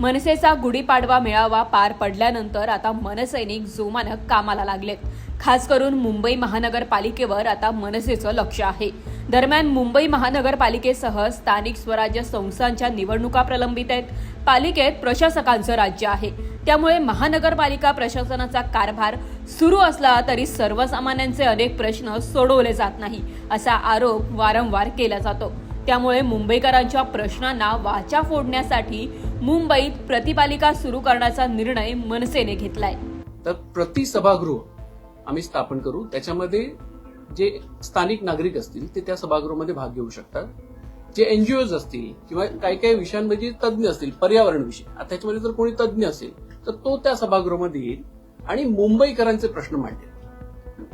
मनसेचा गुढीपाडवा मेळावा पार पडल्यानंतर आता मनसैनिक जोमानं कामाला लागलेत. खास करून मुंबई महानगरपालिकेवर आता मनसेचं लक्ष आहे. दरम्यान मुंबई महानगरपालिकेसह स्थानिक स्वराज्य संस्थांच्या निवडणुका प्रलंबित आहेत. पालिकेत प्रशासकांचं राज्य आहे. त्यामुळे महानगरपालिका प्रशासनाचा कारभार सुरू असला तरी सर्वसामान्यांचे अनेक प्रश्न सोडवले जात नाही असा आरोप वारंवार केला जातो. त्यामुळे मुंबईकरांच्या प्रश्नांना वाचा फोडण्यासाठी मुंबईत प्रतिपालिका सुरू करण्याचा निर्णय मनसेने घेतलाय. तर प्रति सभागृह आम्ही स्थापन करू. त्याच्यामध्ये जे स्थानिक नागरिक असतील ते त्या सभागृहामध्ये भाग घेऊ शकतात. जे एनजीओज असतील किंवा काही काही विषयांमध्ये तज्ज्ञ असतील पर्यावरण विषय आता त्याच्यामध्ये जर कोणी तज्ज्ञ असेल तर तो त्या सभागृहामध्ये येईल आणि मुंबईकरांचे प्रश्न मांडेल.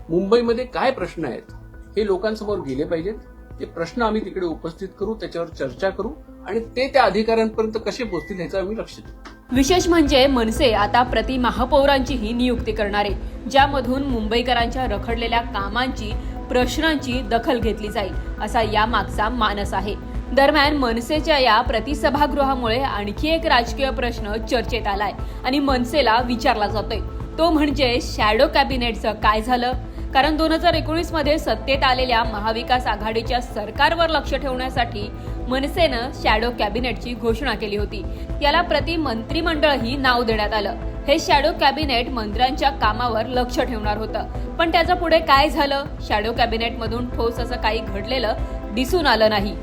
मुंबईमध्ये काय प्रश्न आहेत हे लोकांसमोर गेले पाहिजेत. ते प्रश्न आम्ही तिकडे उपस्थित करू त्याच्यावर चर्चा करू आणि ते त्या अधिकाऱ्यांपर्यंत कसे पोहोचतील ह्याचं आम्ही लक्ष देऊ. विशेष म्हणजे मनसे आता प्रति महापौरांचीही नियुक्ती करणार आहे ज्यामधून मुंबईकरांच्या रखडलेल्या कामांची प्रश्नांची दखल घेतली जाईल असा यामागचा मानस आहे. दरम्यान मनसेच्या या प्रतिसभागृहामुळे आणखी एक राजकीय प्रश्न चर्चेत आलाय आणि मनसेला विचारला जातोय. तो म्हणजे शॅडो कॅबिनेटचं काय झालं? कारण दोन हजार एकोणीसमध्ये सत्तेत आलेल्या महाविकास आघाडीच्या सरकारवर लक्ष ठेवण्यासाठी मनसेनं शॅडो कॅबिनेटची घोषणा केली होती. याला प्रति मंत्रिमंडळही नाव देण्यात आलं. हे शॅडो कॅबिनेट मंत्र्यांच्या कामावर लक्ष ठेवणार होतं. पण त्याचं पुढे काय झालं? शॅडो कॅबिनेटमधून ठोस असं काही घडलेलं दिसून आलं नाही.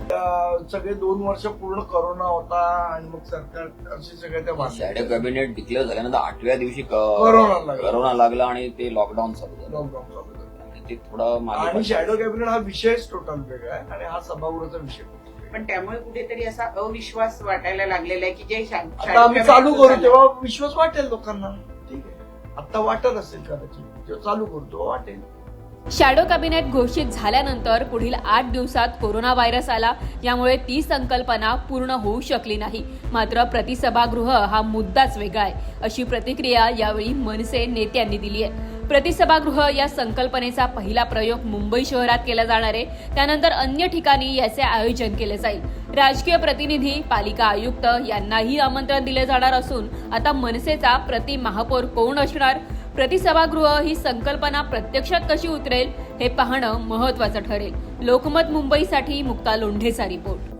सगळे दोन वर्ष पूर्ण करोना होता आणि मग सरकार असे सगळे त्या शॅडो कॅबिनेट डिक्लेअर झाल्यानंतर आठव्या दिवशी करोना लागला. करोना लागला आणि ते लॉकडाऊन चालू झालं. चालू. आणि ते थोडं मागे आणि. शॅडो कॅबिनेट हा विषयच टोटल वेगळा आहे आणि हा सभागृहाचा विषय पण त्यामुळे कुठेतरी असा अविश्वास वाटायला लागलेला आहे की जे शा- आता आम्ही चालू करू तेव्हा विश्वास वाटेल लोकांना. ठीक आहे. आता वाटत असेल कदाचित. जेव्हा चालू करू तेव्हा वाटेल. शॅडो कॅबिनेट घोषित झाल्यानंतर पुढील आठ दिवसात कोरोना व्हायरस आला. यामुळे ती संकल्पना पूर्ण होऊ शकली नाही. मात्र प्रतिसभागृह हा मुद्दाच वेगळा आहे. अशी प्रतिक्रिया यावेळी मनसे नेत्यांनी दिली आहे. प्रतिसभागृह या संकल्पनेचा पहिला प्रयोग मुंबई शहरात केला जाणार आहे. त्यानंतर अन्य ठिकाणी याचे आयोजन केले जाईल. राजकीय प्रतिनिधी पालिका आयुक्त यांनाही आमंत्रण दिले जाणार असून आता मनसेचा प्रति महापौर कोण असणार? प्रतिसभागृह ही संकल्पना प्रत्यक्षात कशी उतरेल हे पाहणं महत्वाचं ठरेल. लोकमत मुंबईसाठी मुक्ता लोंढेचा रिपोर्ट.